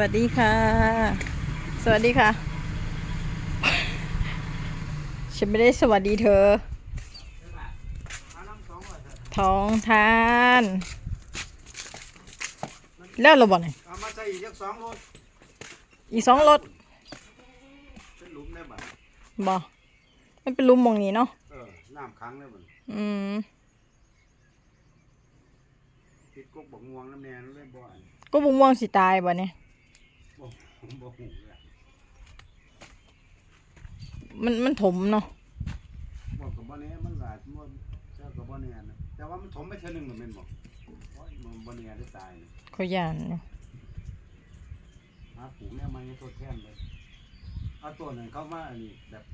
วัสดีค่ะ สวัสดีค่ะ ฉันไม่ได้สวัสดีเธอ ท้องทาน แล้วเราบอกไงเอามาใส่อีกจักสองรถอีกสองรถเป็นหลุมได้บ่บอมันเป็นหลุมหมองนี้เนาะเออน้ำขังได้บ่อืมติดกกบกงวงน้ำแน่นเลยบ่อันก็บุม่วงสิตายบ่เนี่ยบ่ ผมบ่หูเลยมันมันถมเนาะบ่กับบ่แน่มันหลายมันเจ้ากับบ่แน่นะแต่ว่ามันถมไปเทื่อหนึงมันแม่นบ่โอ้ยมันบ่แน่ได้ตายนะเขาย่านเนาะหาปลูกแนวใหม่ให้ทดแทนเลยเอาต้นนั้นเข้ามาอันนี้แบบ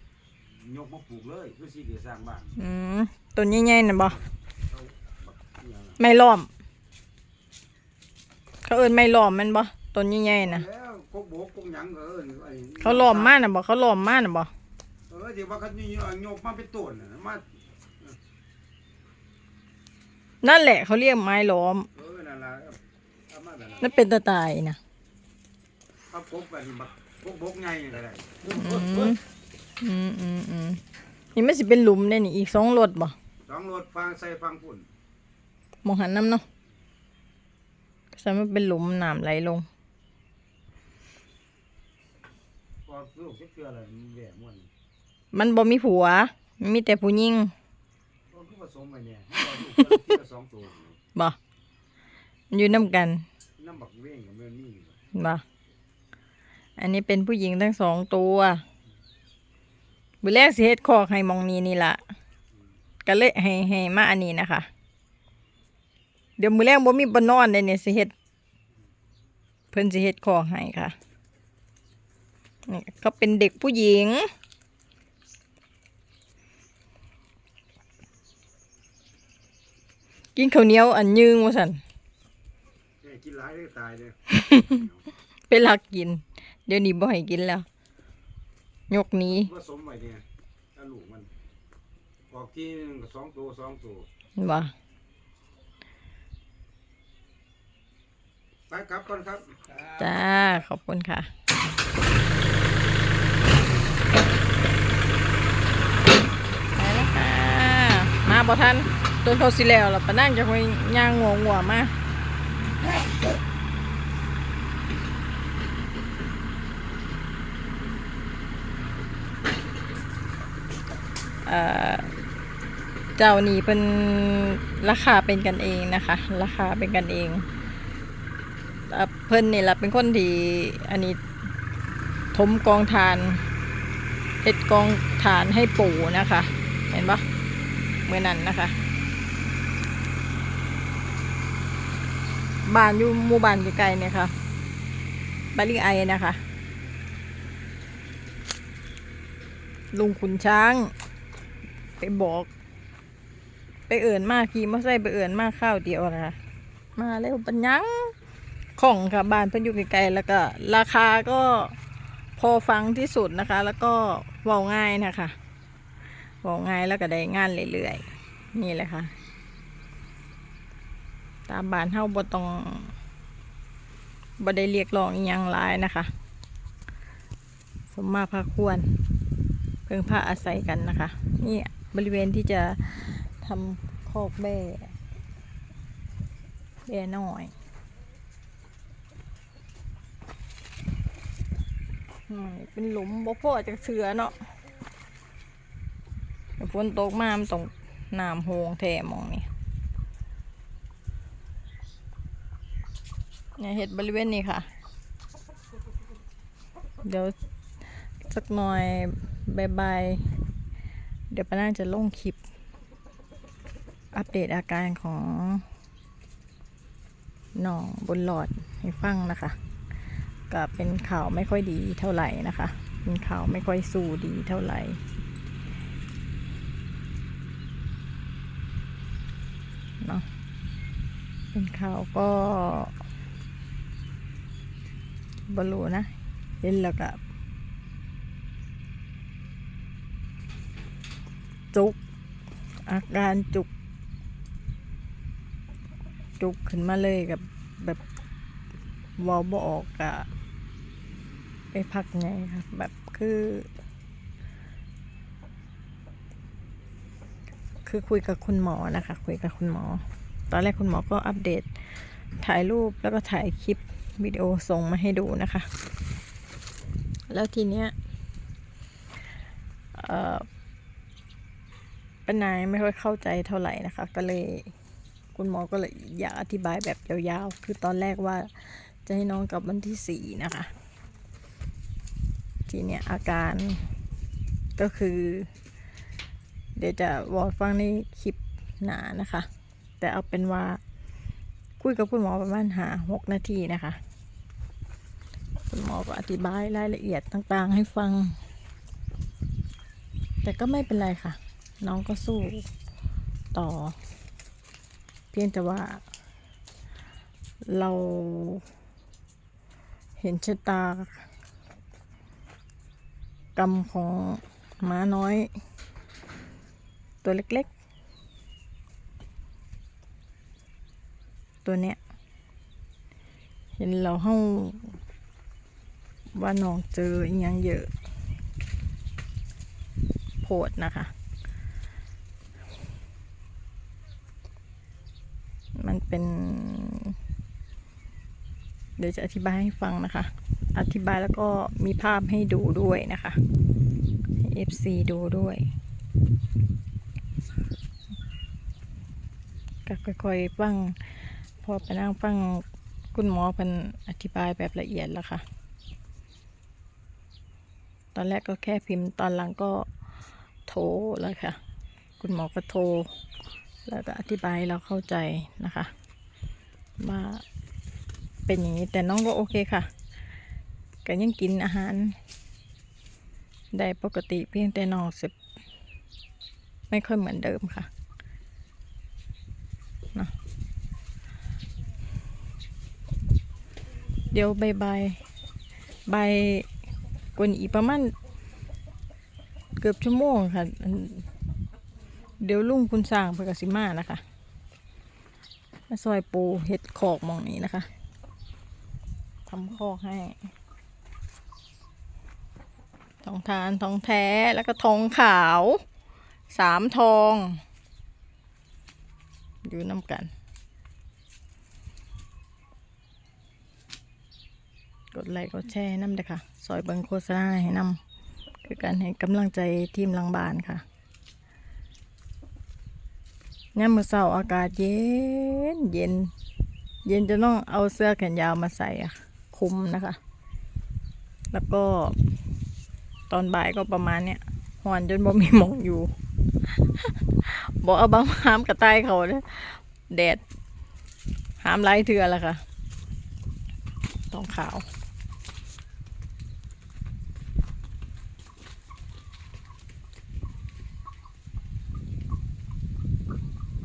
ยกมาปลูกเลยคือสิได้สร้างบ้านอืมต้นใหญ่ๆน่ะบ่เอาบักอิหยังล่ะไม่ล้อม เขาเอิ้นไม่ล้อมแมันบ่ต้นใหญ่ๆน่ะ แล้ว กกบกกกหยังก็เอิ้นไอ้เขาล้อมมาน่ะบ่เขาล้อมมาน่ะบ่เออที่ว่าเขายกมาเป็นต้นน่ะมานั่นแหละเขาเรียกไม้ล้อมเออนั่นล่ะเอามาแบบนั้นนั่นเป็นตะตายนะเอาพกแบบนี้บักพกบกไงก็ได้อืมอืมอืมอืมนี่ไม่สิเป็นหลุมได้นี่อีกสองรถบ่สองรถฟังใส่ฟังพุ่นมองหันน้ำเนาะจะมันเป็นหลุมน้ำไหลลง พอลูกเชื่ออะไรมันแหวม่วนมันบ่มีผัวมันมีแต่ผู้หญิงก็คือผสมไปเนี่ยพอลูกเชื่อสองตัวบ่มันอยู่น้ำกันน้ำบักเว้งกับแม่นี่บ่อันนี้เป็นผู้หญิงทั้งสองตัวบุแรกสิเฮ็ดคอกให้หมองนี้นี่ล่ะก็เลยให้ให้มาอันนี้นะคะ เดี๋ยวมื้อแรกบ่มีบ่นอนเลยเนี่ยสิเฮ็ดเพิ่นสิเฮ็ดคอกให้ค่ะ นี่เขาเป็นเด็กผู้หญิง กินข้าวเหนียวอันยืงว่าซั่นแม่กินหลายได้ตายเลยเป็นหลักกิน เดี๋ยวนี้บ่ให้กินแล้ว ยกหนี้ผสมไปเนี่ยถ้าลูกมันออกทีนึงก็สองตัวสองตัวบ่ไปกลับก่อนครับ จ้า ขอบคุณค่ะ ไปแล้วค่ะ มา บ่ทันต้นเขาสิแล้วล่ะปะนั่งจะคอยย่างงัวงัวมาเจ้านี่เป็นราคาเป็นกันเองนะคะ ราคาเป็นกันเองเพิ่นนี่แหละเป็นคนที่อันนี้ถมกองทานเฮ็ดกองฐานให้ปู่นะคะ เห็นปะ มื่อนั้นนะคะบ้านอยู่หมู่บ้านไกลๆเนี่ยค่ะบานลิงไอนะคะ ลุงขุนช้าง ไปบอก ไปเอิ่นมากขี่มอเตอร์ไซค์ไปเอิ่นมากข้าวเดียวนะคะ มาแล้วปัญญังของค่ะบ้านเพิ่นอยู่ไกลๆแล้วก็ ราคาก็พอฟังที่สุดนะคะ แล้วก็เว้าง่ายนะคะ เว้าง่ายแล้วก็ได้งานเรื่อยๆ นี่แหละค่ะ ตามบานเฮาบ่ต้องบ่ได้เรียกร้องอีหยังหลายนะคะ สมมาพาควร เพิ่งพาอาศัยกันนะคะ นี่บริเวณที่จะทำคอกแบ่แบ่น้อยอืมเป็นหลุมบ่พอจากเสือเนาะ ฝนตกมามันต้องน้ำโฮงแทมองนี่เนี่ยเห็ดบริเวณนี้ค่ะ เดี๋ยวสักหน่อยบายบายเดี๋ยวป้าน่าจะลงคลิป อัปเดตอาการของน้องบนหลอดให้ฟังนะคะ ก็เป็นข่าวไม่ค่อยดีเท่าไหร่นะคะ เป็นข่าวไม่ค่อยสู้ดีเท่าไหร่ เนาะ เป็นข่าวก็บรูนะเห็นแล้วก็จุก อาการจุก จุกขึ้นมาเลยกับแบบเวาบออกอะไปพักไงค่ะแบบคือ คือคุยกับคุณหมอนะคะ คุยกับคุณหมอ ตอนแรกคุณหมอก็อัปเดตถ่ายรูปแล้วก็ถ่ายคลิปวิดีโอส่งมาให้ดูนะคะ แล้วทีเนี้ยเป้านายไม่ค่อยเข้าใจเท่าไหร่นะคะ ก็เลยคุณหมอก็เลยอยากอธิบายแบบยาวๆ คือตอนแรกว่าจะให้น้องกลับวันที่สี่นะคะ ทีเนี้ยอาการก็คือ เดี๋ยวจะบอกฟังในคลิปหนานะคะ แต่เอาเป็นว่า คุยกับคุณหมอประมาณหาหกนาทีนะคะ คุณหมอก็อธิบายรายละเอียดต่างๆ ให้ฟัง แต่ก็ไม่เป็นไรค่ะ น้องก็สู้ต่อ เพียงแต่ว่า เราเห็นชะตากรรมของม้าน้อย ตัวเล็กๆ ตัวเนี้ย เห็นเราห้องว่าน้องเจออหยังเยอะ โพดนะคะ มันเป็น เดี๋ยวจะอธิบายให้ฟังนะคะ อธิบายแล้วก็มีภาพให้ดูด้วยนะคะให้ FC ดูด้วยก็ค่อยๆฟัง พอไปนั่งฟังคุณหมอเป็นอธิบายแบบละเอียดแล้วค่ะ ตอนแรกก็แค่พิมพ์ตอนหลังก็โทรเลยค่ะ คุณหมอก็โทร แล้วก็อธิบายเราเข้าใจนะคะว่าเป็นอย่างนี้แต่น้องก็โอเคค่ะก็ยังกินอาหาร ได้ปกติเพียงแต่น้องสึกไม่ค่อยเหมือนเดิมค่ะเนาะ เดี๋ยวบายบายบายกวนอีประมาณเกือบชั่วโมงค่ะ เดี๋ยวลุงคุณสร้างเพื่อกสิมานะคะมาซอยปูเห็ดขอกมองนี้นะคะทำคอกให้ทองทานทองแท้แล้วก็ทองขาว สามทอง อยู่น้ำกัน กดไลค์กดแชร์น้ำเด้อค่ะซอยเบิงโฆษณาให้นำคือการให้กำลังใจทีมลังบานค่ะย่ามมื้อเช้าอากาศเย็นเย็น เย็นจะต้องเอาเสื้อแขนยาวมาใส่อะคุมนะคะ แล้วก็ตอนบ่ายก็ประมาณเนี้ยหอนจนบ่มีหมองอยู่บอกเอาบางหามกระต่ายเขาเด้แดดหามไล่เถื่อละค่ะทองขาว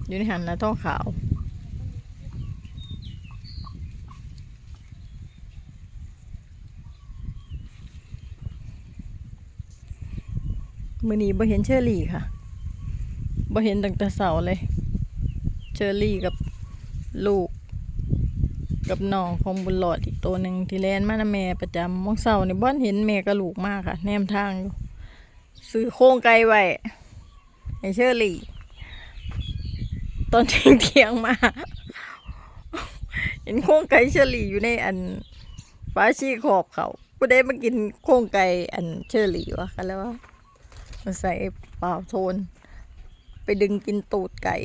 อยู่ในหันนะท้อขาว มือนี้บ่เห็นเชอรี่ค่ะบ่เห็นตั้งแต่เสาเลย เชอรี่กับลูก กับน้องของบุญหลอดอีกตัวหนึ่งที่แลนมานะแม่ประจำมองเสานี่บ่เห็นแม่กับลูกมากค่ะ แนมทางอยู่ซื้อโครงไก่ไว้ให้เชอรี่ อนเที่ยงเที่ยงมา เห็นโครงไก่เชอรี่อยู่ในอันฟ้าชีขอบเขาผู้ใดมากินโครงไก่อันเชอรี่วะกันแล้วว่ามาใส่เปล่าโทน ไปดึงกินตูดไก่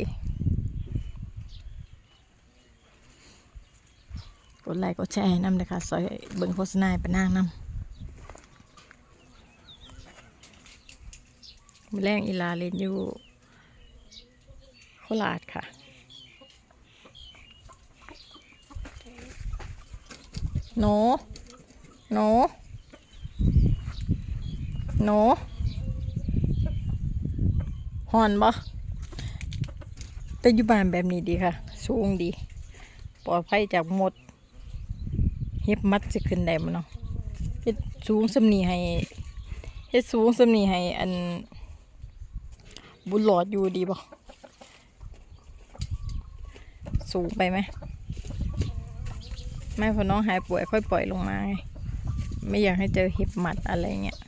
กดไลค์กดแชร์น้ำเลยค่ะซอยเบิ่งโฆษณาให้ไปนั่งน้ำมแรงอีลาเล่นอยู่ ราชค่ะหนูหนูหนูหอนบ่แต่อยู่บ้านแบบนี้ดีค่ะ สูงดี ปลอดภัยจากหมดเฮ็บมัดจะขึ้นได้บ่เนาะเฮ็ดสูงสำนีให้เฮ็ดสูงสำนีให้อันบุญหลอดอยู่ดีบ่ สูงไปไหมไม่พอน้องหายป่วยค่อยปล่อยลงมาไงไม่อยากให้เจอเห็บหมัดอะไรเงี้ย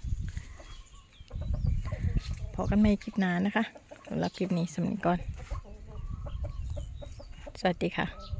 พอกันไม่คลิปหน้านะคะสำหรับคลิปนี้สำหรับนี้ก่อน สวัสดีค่ะ